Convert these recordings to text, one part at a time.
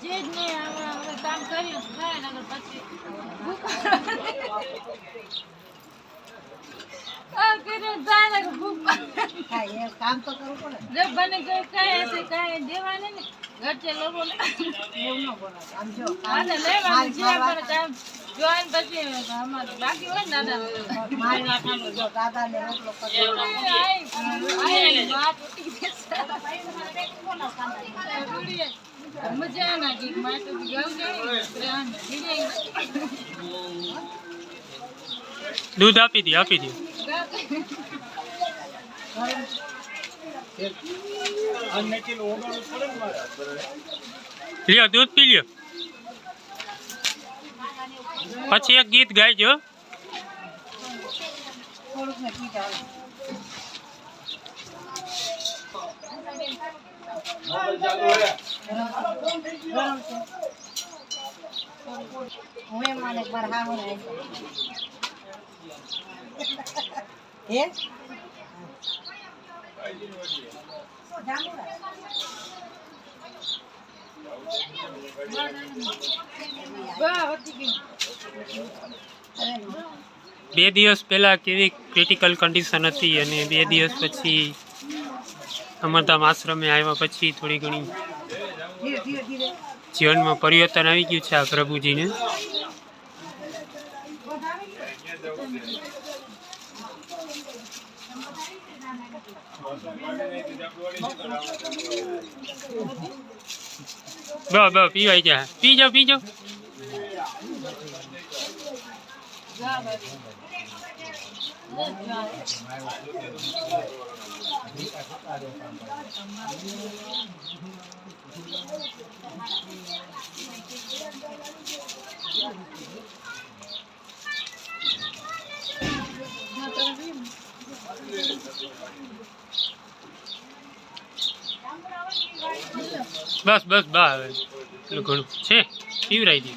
જે જ નહીં હવે કામ કર્યું થાય ને પછી કામ તો કરવું પડે જો બને કોઈ કાંઈ હશે કાંઈ દેવાને ને ઘરચે લોકો એવું ન બોલાય આમ જો આને લેવાનું જે આપણે કામ જોઈને પછી અમારે બાકી હોય ને દાદા મારી જો ના દૂધ આપી દે આપી દે. લ્યો દૂધ પી લ્યો. પછી એક ગીત ગાઈજો થોડુંક. બે દિવસ પહેલા કેવી ક્રિટિકલ કન્ડિશન હતી અને બે દિવસ પછી અમરધામ આશ્રમે આવ્યા પછી થોડી ઘણી જીવનમાં પરિવર્તન આવી ગયું છે આ પ્રભુજીને. બ બ પીવાઈ જા. પી જાઓ પી જાઓ. બસ બસ બા હવે. ઘણું છે પીવરાઈ દી.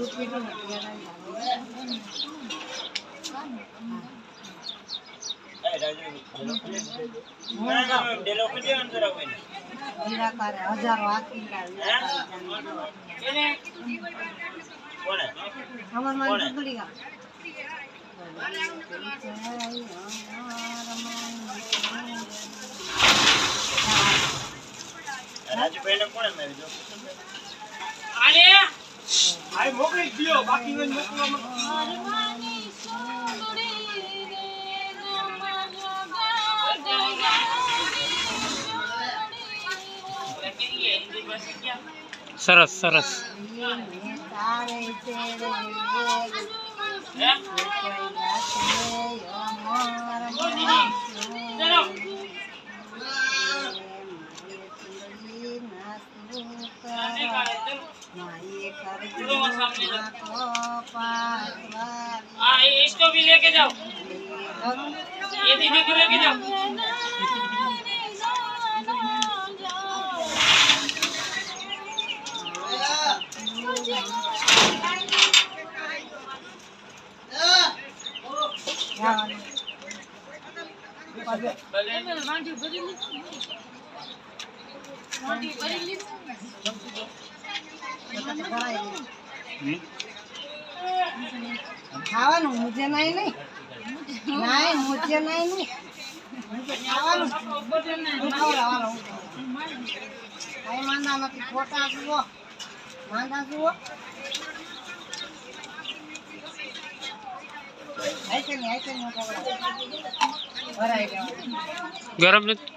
દૂધ પીધું ને ત્યાં આવી હું ગાઉં. નિરાકારે હજારો હાથી અમારમાં દૂધડી ગામ સરસ સરસ. તારે हाँ इसको भी लेके जाओ ये दीदी को लेके जाओ ભલે ખાવાનું મુજે નહીં નહીં. નાય મુજે નહીં નહીં. ખાવાનું. હું કઈ માંદા નથી ખોટા જુઓ. માંદા જુઓ. ગરમ નથી.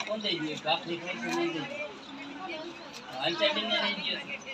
કોણ દઈ દઈએ કાપ દેખાય છે નહીં દઈ હાલ ચાલીને લઈ ગયો.